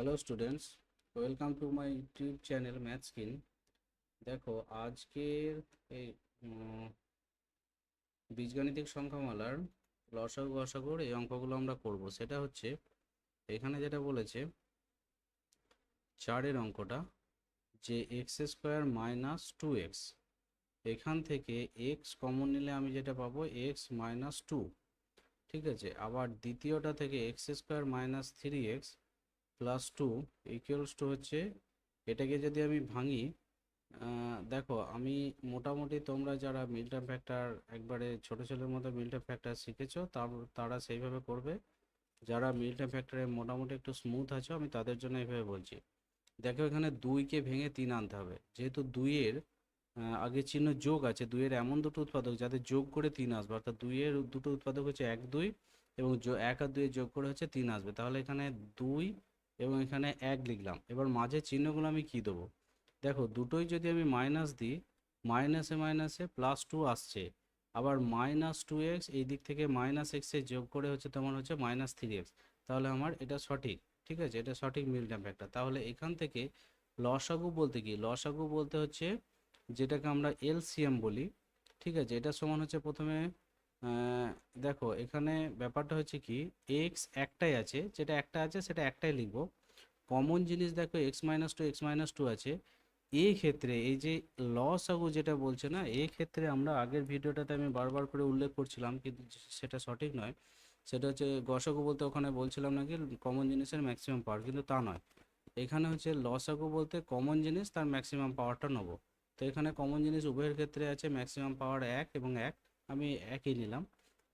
Hello students welcome to my YouTube channel math skin দেখো, আজকের এই বীজগাণিতিক সংখ্যামালার লসাগু গসাগুর এই অঙ্কগুলো আমরা করব। সেটা হচ্ছে, এখানে যেটা বলেছে, চারের অঙ্কটা, যে x square minus two x এখান থেকে এক্স কমন নিলে আমি যেটা পাবো এক্স মাইনাস টু ঠিক আছে? আবার দ্বিতীয়টা থেকে x square minus three x plus two equals two হচ্ছে এটাকে যদি আমি ভাঙি দেখো আমি মোটামুটি তোমরা যারা মিল্টন ফ্যাক্টর একবারে ছোট ছেলের মতো মিল্টন ফ্যাক্টর শিখেছো, তার, তারা সেইভাবে করবে। যারা মিল্টন ফ্যাক্টরে মোটামুটি একটু স্মুথ আছো, আমি তাদের জন্য এইভাবে বলছি। দেখো এখানে দুইকে ভেঙে তিন আনতে হবে। যেহেতু দুইয়ের আগে চিহ্ন যোগ আছে, দুইয়ের এমন দুটো উৎপাদক যাদের যোগ করে তিন আসবে, অর্থাৎ দুইয়ের দুটো উৎপাদক হচ্ছে এক, দুই এবং এক আর দুইয়ের যোগ করে হচ্ছে তিন আসবে। তাহলে এখানে দুই এবং এখানে এক লিখলাম। এবার মাঝে চিহ্নগুলো আমি কি দেবো? দেখো, দুটোই যদি আমি মাইনাস দিই মাইনাসে মাইনাসে প্লাস টু আসছে। আবার মাইনাস টু এক্স এই দিক থেকে মাইনাস এক্সে যোগ করে হচ্ছে তোমার হচ্ছে মাইনাস থ্রি এক্স তাহলে আমার এটা সঠিক, ঠিক আছে? এটা সঠিক মিলটাম একটা। তাহলে এখান থেকে লসাগু বলতে কি? লসাগু বলতে হচ্ছে যেটাকে আমরা এলসিএম বলি, ঠিক আছে? এটা সমান হচ্ছে প্রথমে দেখো, এখানে ব্যাপারটা হচ্ছে কি এক্স একটাই আছে, যেটা একটা আছে, সেটা একটাই লিখব। কমন জিনিস দেখো x minus two x minus two আছে। এই ক্ষেত্রে, এই যে লসাগু যেটা বলছে না, এই ক্ষেত্রে আমরা আগের ভিডিওটাতে আমি বারবার করে উল্লেখ করছিলাম, কিন্তু সেটা সঠিক নয়। সেটা হচ্ছে, গসাগু বলতে ওখানে বলছিলাম নাকি কমন জিনিসের ম্যাক্সিমাম পাওয়ার কিন্তু তা নয়। এখানে হচ্ছে লসাগু বলতে কমন জিনিস, তার ম্যাক্সিমাম পাওয়ারটা নেব। তো এখানে কমন জিনিস উভয়ের ক্ষেত্রে আছে ম্যাক্সিমাম পাওয়ার এক এবং এক। আমি একই নিলাম।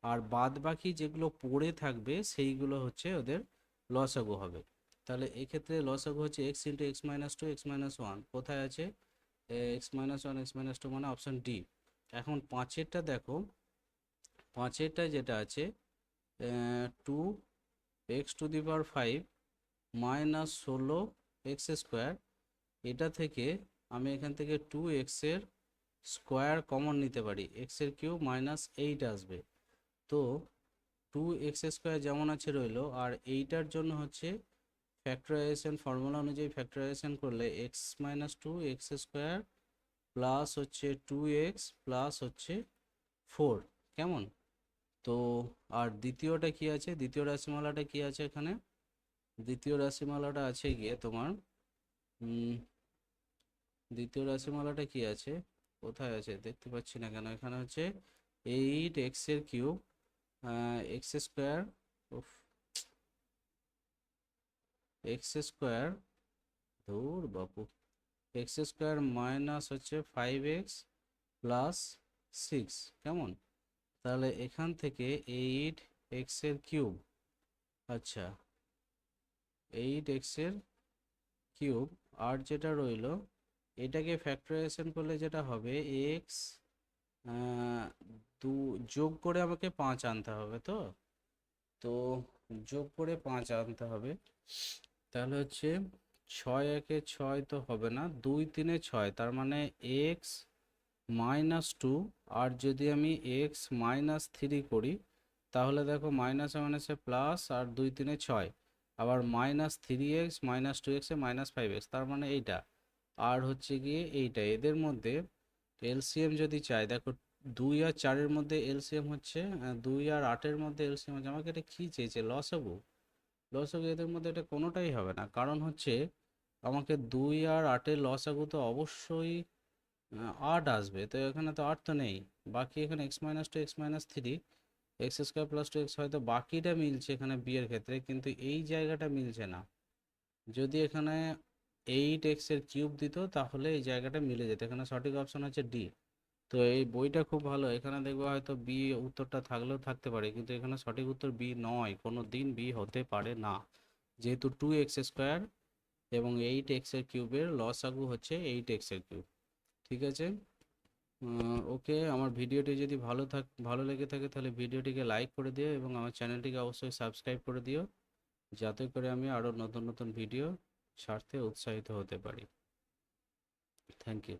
আর বাদ বাকি যেগুলো পড়ে থাকবে, সেইগুলো হচ্ছে ওদের লসাগু হবে। তাহলে এক্ষেত্রে লসাগু হচ্ছে x into x minus two x minus one কোথায় আছে? X minus one x minus two মানে অপশান ডি এখন পাঁচেরটা দেখো। পাঁচেরটা যেটা আছে two x to the power five minus ষোলো এক্স স্কোয়ার এটা থেকে আমি এখান থেকে টু এক্সের স্কোয়ার কমন নিতে পারি এক্সের কিউব মাইনাস এইট আসবে। তো টু এক্স স্কোয়ার যেমন আছে রইল, আর এইটার জন্য হচ্ছে ফ্যাক্টরাইজেশন ফর্মুলা অনুযায়ী ফ্যাক্টরাইজেশন করলে x minus two x square plus হচ্ছে টু এক্স প্লাস হচ্ছে ফোর কেমন? তো আর দ্বিতীয়টা কি আছে? দ্বিতীয় রাশিমালাটা কি আছে এখানে? দ্বিতীয় রাশিমালাটা আছে গিয়ে তোমার দ্বিতীয় রাশিমালাটা কি আছে? কোথায় আছে? দেখতে পাচ্ছি না কেন। এখানে হচ্ছে এইট এক্সের cube x square x square, ধুর বাপু, এক্স স্কোয়ার মাইনাস হচ্ছে ফাইভ এক্স প্লাস সিক্স, কেমন? তাহলে এখান থেকে এইট এক্সের কিউব আচ্ছা এইট এক্সের কিউব, আর যেটা রইল এটাকে ফ্যাক্টরাইজেশন করলে যেটা হবে এক্স দু, যোগ করে আমাকে পাঁচ আনতে হবে তো? তো যোগ করে পাঁচ আনতে হবে। তাহলে হচ্ছে ছয় একে ছয় তো হবে না, দুই তিনে ছয়, তার মানে এক্স মাইনাস টু আর যদি আমি এক্স মাইনাস থ্রি করি, তাহলে দেখো মাইনাসে মাইনাসে প্লাস আর দুই তিনে ছয়, আবার minus three x minus two এক্সে মাইনাস ফাইভ এক্স তার মানে এইটা। আর হচ্ছে গিয়ে এইটা, এদের মধ্যে এলসিএম যদি চাই দেখো দুই আর চারের মধ্যে এলসিএম হচ্ছে দুই আর আটের মধ্যে এলসিএম হচ্ছে, আমাকে এটা কী চেয়েছে? লসাগু লসাগু এদের মধ্যে এটা কোনোটাই হবে না। কারণ হচ্ছে আমাকে দুই আর আটের লসাগু তো অবশ্যই আট আসবে। তো এখানে তো আট তো নেই। বাকি এখানে x minus two x minus three x square plus two x হয়তো বাকিটা মিলছে এখানে বিয়ের ক্ষেত্রে, কিন্তু এই জায়গাটা মিলছে না। যদি এখানে এইট এক্সের কিউব দিত, তাহলে এই জায়গাটা মিলে যেত। এখানে সঠিক অপশন হচ্ছে ডি তো এই বইটা খুব ভালো। এখানে দেখব হয়তো বি উত্তরটা থাকলেও থাকতে পারে, কিন্তু এখানে সঠিক উত্তর বি নয়। কোনো দিন বি হতে পারে না। যেহেতু টু এক্স স্কোয়ার এবং এইট এক্সের কিউবের লসাগু হচ্ছে এইট এক্সের কিউব ঠিক আছে? ওকে আমার ভিডিওটি যদি ভালো থাক, ভালো লেগে থাকে তাহলে ভিডিওটিকে লাইক করে দিও এবং আমার চ্যানেলটিকে অবশ্যই সাবস্ক্রাইব করে দিও। যাতে করে আমি আরও নতুন নতুন ভিডিও ছাড়তে উৎসাহিত হতে পারি। Thank you